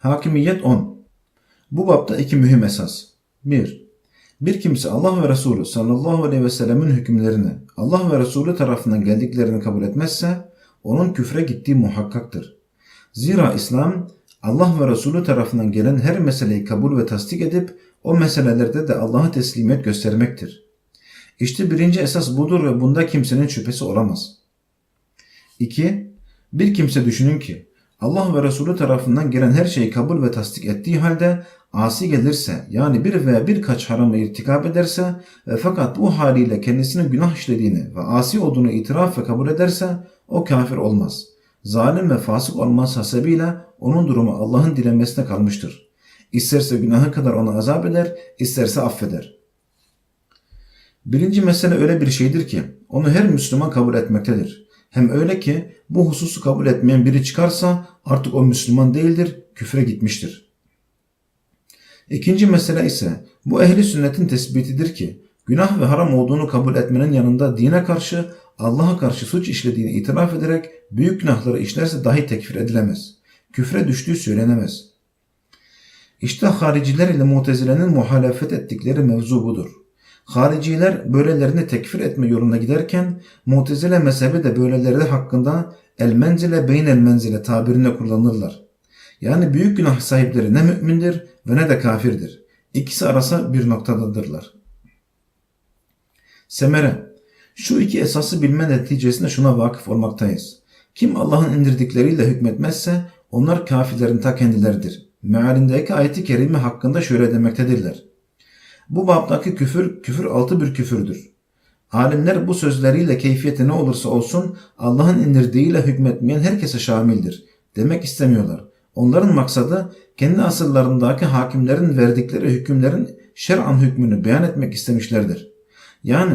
Hakimiyet 10. Bu bapta iki mühim esas. 1. Bir kimse Allah ve Resulü sallallahu aleyhi ve sellemin hükümlerini Allah ve Resulü tarafından geldiklerini kabul etmezse onun küfre gittiği muhakkaktır. Zira İslam Allah ve Resulü tarafından gelen her meseleyi kabul ve tasdik edip o meselelerde de Allah'a teslimiyet göstermektir. İşte birinci esas budur ve bunda kimsenin şüphesi olamaz. 2. Bir kimse düşünün ki Allah ve Resulü tarafından gelen her şeyi kabul ve tasdik ettiği halde asi gelirse yani bir veya birkaç haramı irtikap ederse ve fakat bu haliyle kendisinin günah işlediğini ve asi olduğunu itiraf ve kabul ederse o kafir olmaz. Zalim ve fasık olmaz hasebiyle onun durumu Allah'ın dilenmesine kalmıştır. İsterse günahı kadar onu azap eder, isterse affeder. Birinci mesele öyle bir şeydir ki onu her Müslüman kabul etmektedir. Hem öyle ki bu hususu kabul etmeyen biri çıkarsa artık o Müslüman değildir, küfre gitmiştir. İkinci mesele ise bu ehli sünnetin tespitidir ki günah ve haram olduğunu kabul etmenin yanında dine karşı Allah'a karşı suç işlediğini itiraf ederek büyük günahları işlerse dahi tekfir edilemez. Küfre düştüğü söylenemez. İşte hariciler ile mutezilenin muhalefet ettikleri mevzu budur. Hariciler böylelerini tekfir etme yoluna giderken Mutezile mezhebi de böyleleri hakkında el menzile beyn el menzile tabirine kullanırlar. Yani büyük günah sahipleri ne mümindir ve ne de kafirdir. İkisi arası bir noktadadırlar. Semere Şu iki esası bilme neticesinde şuna vakıf olmaktayız. Kim Allah'ın indirdikleriyle hükmetmezse onlar kafirlerin ta kendileridir. Mealindeki ayeti kerime hakkında şöyle demektedirler. Bu babdaki küfür, küfür altı bir küfürdür. Alimler bu sözleriyle keyfiyeti ne olursa olsun Allah'ın indirdiğiyle hükmetmeyen herkese şamildir. Demek istemiyorlar. Onların maksadı kendi asırlarındaki hakimlerin verdikleri hükümlerin şer'an hükmünü beyan etmek istemişlerdir. Yani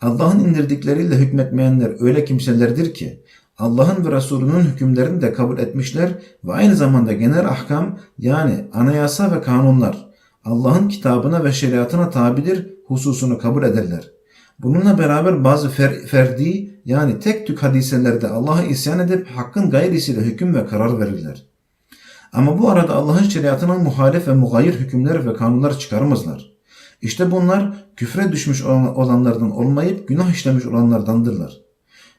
Allah'ın indirdikleriyle hükmetmeyenler öyle kimselerdir ki Allah'ın ve Resulünün hükümlerini de kabul etmişler ve aynı zamanda genel ahkam yani anayasa ve kanunlar Allah'ın kitabına ve şeriatına tabidir hususunu kabul ederler. Bununla beraber bazı fer, ferdi yani tek tük hadiselerde Allah'a isyan edip hakkın gayrisiyle hüküm ve karar verirler. Ama bu arada Allah'ın şeriatına muhalif ve mugayir hükümler ve kanunlar çıkarmazlar. İşte bunlar küfre düşmüş olanlardan olmayıp günah işlemiş olanlardandırlar.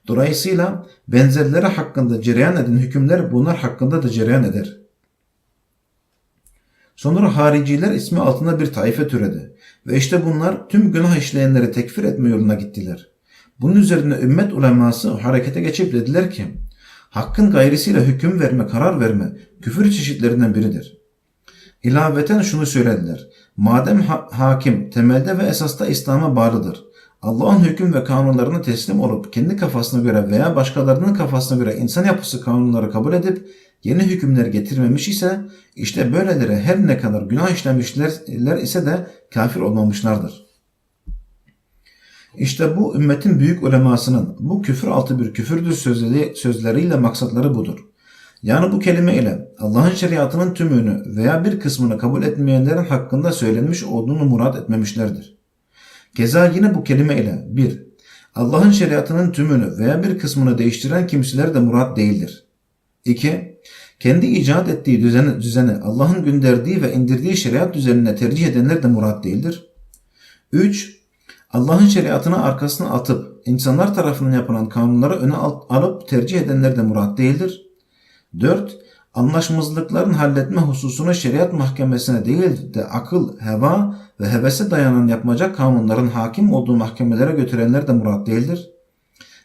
Dolayısıyla benzerleri hakkında cereyan eden hükümler bunlar hakkında da cereyan eder. Sonra hariciler ismi altında bir taife türedi. Ve işte bunlar tüm günah işleyenleri tekfir etme yoluna gittiler. Bunun üzerine ümmet uleması harekete geçip dediler ki, hakkın gayrisiyle hüküm verme, karar verme küfür çeşitlerinden biridir. İlaveten şunu söylediler. Madem ha- hakim temelde ve esasta İslam'a bağlıdır. Allah'ın hüküm ve kanunlarına teslim olup kendi kafasına göre veya başkalarının kafasına göre insan yapısı kanunları kabul edip yeni hükümler getirmemiş ise işte böyleleri her ne kadar günah işlemişler ise de kafir olmamışlardır. İşte bu ümmetin büyük ulemasının bu küfür altı bir küfürdür sözleri, sözleriyle maksatları budur. Yani bu kelime ile Allah'ın şeriatının tümünü veya bir kısmını kabul etmeyenlerin hakkında söylenmiş olduğunu murad etmemişlerdir. Keza yine bu kelime ile bir, Allah'ın şeriatının tümünü veya bir kısmını değiştiren kimseler de murat değildir. 2. Kendi icat ettiği düzeni, düzeni Allah'ın gönderdiği ve indirdiği şeriat düzenine tercih edenler de murat değildir. 3. Allah'ın şeriatını arkasına atıp insanlar tarafından yapılan kanunları öne alıp tercih edenler de murat değildir. 4. Anlaşmazlıkların halletme hususunu şeriat mahkemesine değil de akıl, heva ve hevese dayanan yapmacak kanunların hakim olduğu mahkemelere götürenler de murat değildir.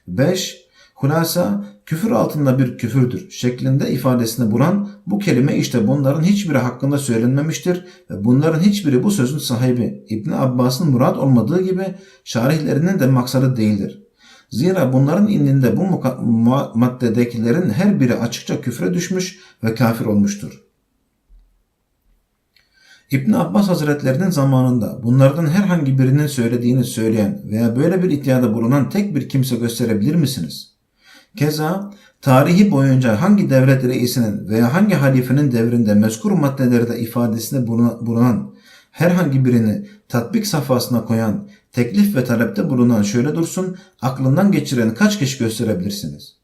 5. Hulasa küfür altında bir küfürdür şeklinde ifadesini bulan bu kelime işte bunların hiçbiri hakkında söylenmemiştir ve bunların hiçbiri bu sözün sahibi İbn Abbas'ın murat olmadığı gibi şarihlerinin de maksadı değildir. Zira bunların indinde bu maddedekilerin her biri açıkça küfre düşmüş ve kafir olmuştur. İbn Abbas Hazretlerinin zamanında bunlardan herhangi birinin söylediğini söyleyen veya böyle bir iddiada bulunan tek bir kimse gösterebilir misiniz? Keza tarihi boyunca hangi devlet reisinin veya hangi halifenin devrinde mezkur maddelerde ifadesinde bulunan herhangi birini tatbik safhasına koyan, teklif ve talepte bulunan şöyle dursun, aklından geçiren kaç kişi gösterebilirsiniz?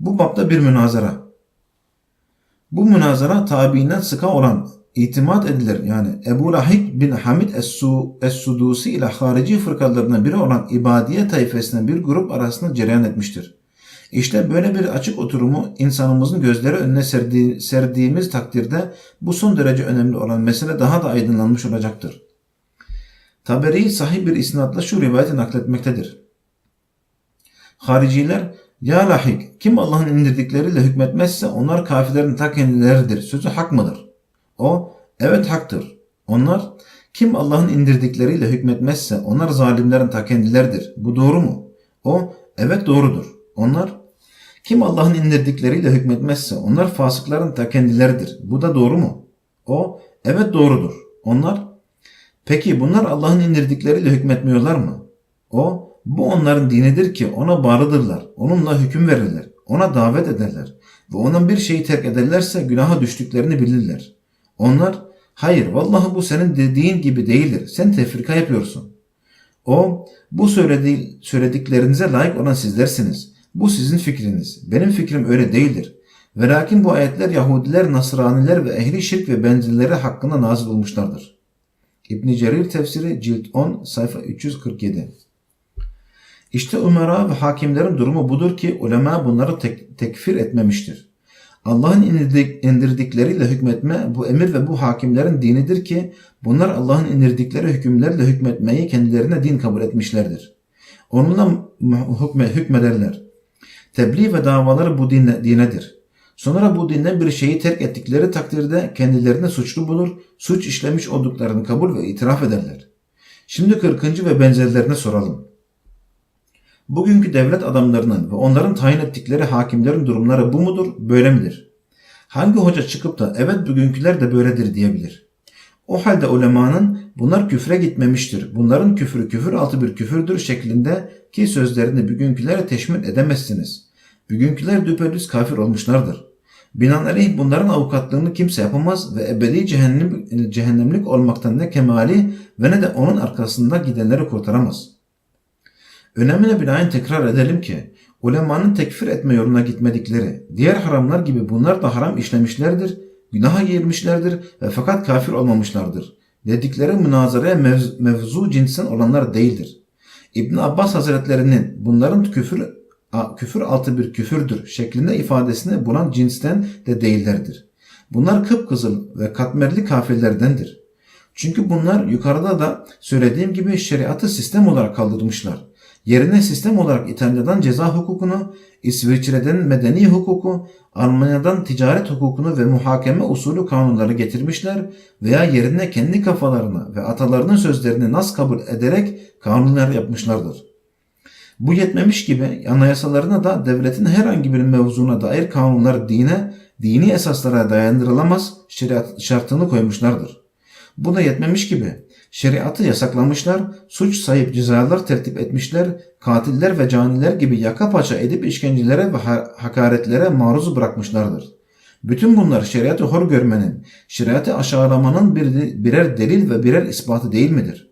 Bu bapta bir münazara. Bu münazara tabiinden sıka olan itimat edilir. Yani Ebu Lahik bin Hamid Es-Su- Es-Sudusi ile harici fırkalarından biri olan İbadiye tayfesinden bir grup arasında cereyan etmiştir. İşte böyle bir açık oturumu insanımızın gözleri önüne serdi- serdiğimiz takdirde bu son derece önemli olan mesele daha da aydınlanmış olacaktır. Taberi sahih bir isnatla şu rivayeti nakletmektedir. Hariciler ya lahik kim Allah'ın indirdikleriyle hükmetmezse onlar kafirlerin ta kendileridir. Sözü hak mıdır? O evet haktır. Onlar kim Allah'ın indirdikleriyle hükmetmezse onlar zalimlerin ta kendileridir. Bu doğru mu? O evet doğrudur. Onlar kim Allah'ın indirdikleriyle hükmetmezse onlar fasıkların ta kendileridir. Bu da doğru mu? O evet doğrudur. Onlar peki bunlar Allah'ın indirdikleriyle hükmetmiyorlar mı? O bu onların dinidir ki ona bağlıdırlar. Onunla hüküm verirler. Ona davet ederler. Ve onun bir şeyi terk ederlerse günaha düştüklerini bilirler. Onlar hayır vallahi bu senin dediğin gibi değildir. Sen tefrika yapıyorsun. O bu söyledi, söylediklerinize layık olan sizlersiniz. Bu sizin fikriniz. Benim fikrim öyle değildir. Ve lakin bu ayetler Yahudiler, Nasraniler ve ehli şirk ve benzerleri hakkında nazil olmuşlardır. İbn Cerir tefsiri cilt 10 sayfa 347. İşte umara ve hakimlerin durumu budur ki ulema bunları tek- tekfir etmemiştir. Allah'ın indirdik- indirdikleriyle hükmetme bu emir ve bu hakimlerin dinidir ki bunlar Allah'ın indirdikleri hükümlerle hükmetmeyi kendilerine din kabul etmişlerdir. Onunla hükme, hükmederler. Tebliğ ve davaları bu dine, dinedir. Sonra bu dinden bir şeyi terk ettikleri takdirde kendilerini suçlu bulur, suç işlemiş olduklarını kabul ve itiraf ederler. Şimdi 40. ve benzerlerine soralım. Bugünkü devlet adamlarının ve onların tayin ettikleri hakimlerin durumları bu mudur, böyle midir? Hangi hoca çıkıp da evet bugünküler de böyledir diyebilir? O halde ulemanın bunlar küfre gitmemiştir. Bunların küfrü küfür altı bir küfürdür şeklinde ki sözlerini bugünkülere teşmil edemezsiniz. Bugünküler düpedüz kafir olmuşlardır. Binaenaleyh bunların avukatlığını kimse yapamaz ve ebedi cehennem, cehennemlik olmaktan ne kemali ve ne de onun arkasında gidenleri kurtaramaz. Önemine binaen tekrar edelim ki ulemanın tekfir etme yoluna gitmedikleri diğer haramlar gibi bunlar da haram işlemişlerdir, günaha girmişlerdir ve fakat kafir olmamışlardır. Dedikleri münazaraya mevz- mevzu cinsten olanlar değildir. İbn Abbas Hazretlerinin bunların küfür küfür altı bir küfürdür şeklinde ifadesini bulan cinsten de değillerdir. Bunlar kıpkızıl ve katmerli kafirlerdendir. Çünkü bunlar yukarıda da söylediğim gibi şeriatı sistem olarak kaldırmışlar. Yerine sistem olarak İtalya'dan ceza hukukunu, İsviçre'den medeni hukuku, Almanya'dan ticaret hukukunu ve muhakeme usulü kanunları getirmişler veya yerine kendi kafalarına ve atalarının sözlerini nas kabul ederek kanunlar yapmışlardır. Bu yetmemiş gibi anayasalarına da devletin herhangi bir mevzuna dair kanunlar dine, dini esaslara dayandırılamaz şartını koymuşlardır. Bu da yetmemiş gibi şeriatı yasaklamışlar, suç sayıp cezalar tertip etmişler, katiller ve caniler gibi yaka paça edip işkencelere ve ha- hakaretlere maruz bırakmışlardır. Bütün bunlar şeriatı hor görmenin, şeriatı aşağılamanın bir, birer delil ve birer ispatı değil midir?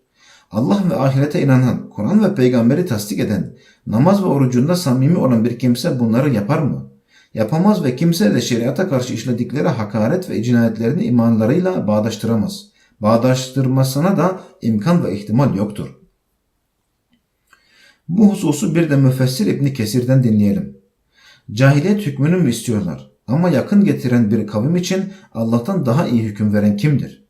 Allah ve ahirete inanan, Kur'an ve peygamberi tasdik eden, namaz ve orucunda samimi olan bir kimse bunları yapar mı? Yapamaz ve kimse de şeriata karşı işledikleri hakaret ve cinayetlerini imanlarıyla bağdaştıramaz. Bağdaştırmasına da imkan ve ihtimal yoktur. Bu hususu bir de müfessir İbni Kesir'den dinleyelim. Cahiliyet hükmünü mü istiyorlar? Ama yakın getiren bir kavim için Allah'tan daha iyi hüküm veren kimdir?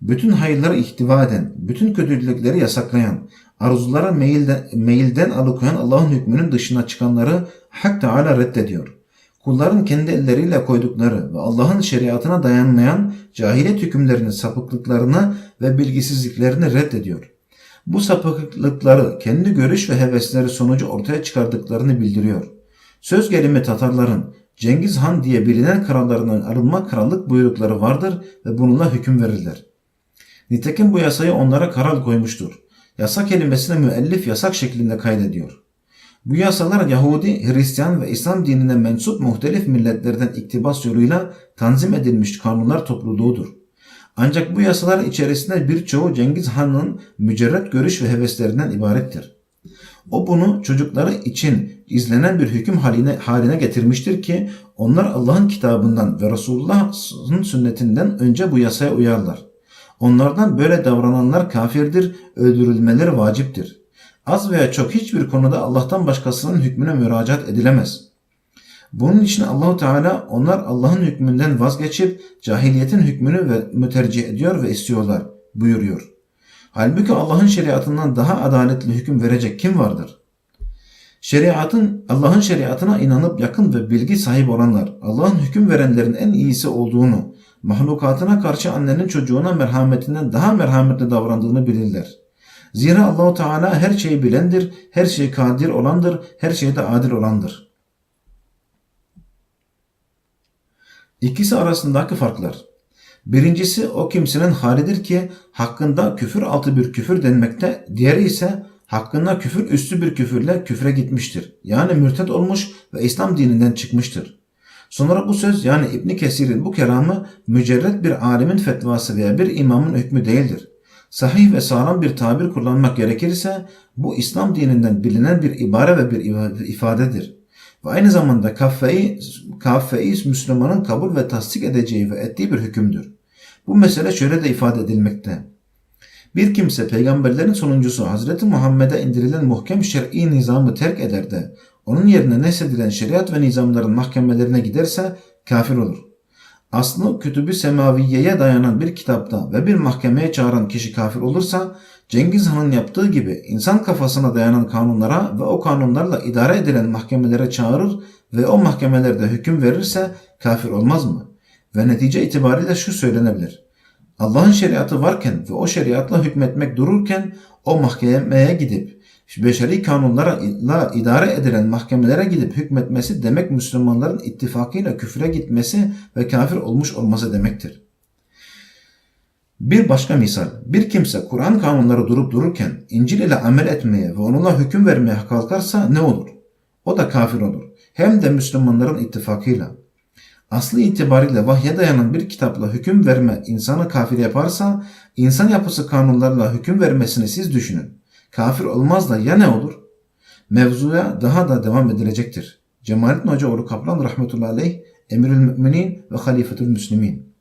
Bütün hayırları ihtiva eden, bütün kötülükleri yasaklayan, arzulara meyilden, meyilden alıkoyan Allah'ın hükmünün dışına çıkanları Hak Teala reddediyor. Kulların kendi elleriyle koydukları ve Allah'ın şeriatına dayanmayan cahiliyet hükümlerinin sapıklıklarını ve bilgisizliklerini reddediyor. Bu sapıklıkları kendi görüş ve hevesleri sonucu ortaya çıkardıklarını bildiriyor. Söz gelimi Tatarların Cengiz Han diye bilinen krallarından arınma krallık buyrukları vardır ve bununla hüküm verirler. Nitekim bu yasayı onlara karal koymuştur. Yasa kelimesine müellif yasak şeklinde kaydediyor. Bu yasalar Yahudi, Hristiyan ve İslam dinine mensup muhtelif milletlerden iktibas yoluyla tanzim edilmiş kanunlar topluluğudur. Ancak bu yasalar içerisinde birçoğu Cengiz Han'ın mücerret görüş ve heveslerinden ibarettir. O bunu çocukları için izlenen bir hüküm haline, haline getirmiştir ki onlar Allah'ın kitabından ve Resulullah'ın sünnetinden önce bu yasaya uyarlar. Onlardan böyle davrananlar kafirdir, öldürülmeleri vaciptir. Az veya çok hiçbir konuda Allah'tan başkasının hükmüne müracaat edilemez. Bunun için Allahu Teala onlar Allah'ın hükmünden vazgeçip cahiliyetin hükmünü ve mütercih ediyor ve istiyorlar buyuruyor. Halbuki Allah'ın şeriatından daha adaletli hüküm verecek kim vardır? Şeriatın Allah'ın şeriatına inanıp yakın ve bilgi sahibi olanlar Allah'ın hüküm verenlerin en iyisi olduğunu, mahlukatına karşı annenin çocuğuna merhametinden daha merhametli davrandığını bilirler. Zira Allahu Teala her şeyi bilendir, her şeyi kadir olandır, her şeyde adil olandır. İkisi arasındaki farklar. Birincisi o kimsenin halidir ki hakkında küfür altı bir küfür denmekte, diğeri ise hakkında küfür üstü bir küfürle küfre gitmiştir. Yani mürted olmuş ve İslam dininden çıkmıştır. Sonra bu söz yani İbn Kesir'in bu kelamı mücerret bir alimin fetvası veya bir imamın hükmü değildir. Sahih ve sağlam bir tabir kullanmak gerekirse bu İslam dininden bilinen bir ibare ve bir ifadedir. Ve aynı zamanda kaffeyi, kaffeyi Müslümanın kabul ve tasdik edeceği ve ettiği bir hükümdür. Bu mesele şöyle de ifade edilmekte. Bir kimse peygamberlerin sonuncusu Hazreti Muhammed'e indirilen muhkem şer'i nizamı terk eder de onun yerine nesedilen şeriat ve nizamların mahkemelerine giderse kafir olur. Aslı kütübü semaviyeye dayanan bir kitapta ve bir mahkemeye çağıran kişi kafir olursa Cengiz Han'ın yaptığı gibi insan kafasına dayanan kanunlara ve o kanunlarla idare edilen mahkemelere çağırır ve o mahkemelerde hüküm verirse kafir olmaz mı? Ve netice itibariyle şu söylenebilir. Allah'ın şeriatı varken ve o şeriatla hükmetmek dururken o mahkemeye gidip beşeri kanunlarla idare edilen mahkemelere gidip hükmetmesi demek Müslümanların ittifakıyla küfre gitmesi ve kafir olmuş olması demektir. Bir başka misal, bir kimse Kur'an kanunları durup dururken İncil ile amel etmeye ve onunla hüküm vermeye kalkarsa ne olur? O da kafir olur. Hem de Müslümanların ittifakıyla. Aslı itibariyle vahye dayanan bir kitapla hüküm verme insanı kafir yaparsa, insan yapısı kanunlarla hüküm vermesini siz düşünün. Kafir olmaz da ya ne olur? Mevzuya daha da devam edilecektir. Cemalettin Hoca Oğlu Kaplan rahmetullahi aleyh, Emirül Müminin ve Halifetül Müslimin.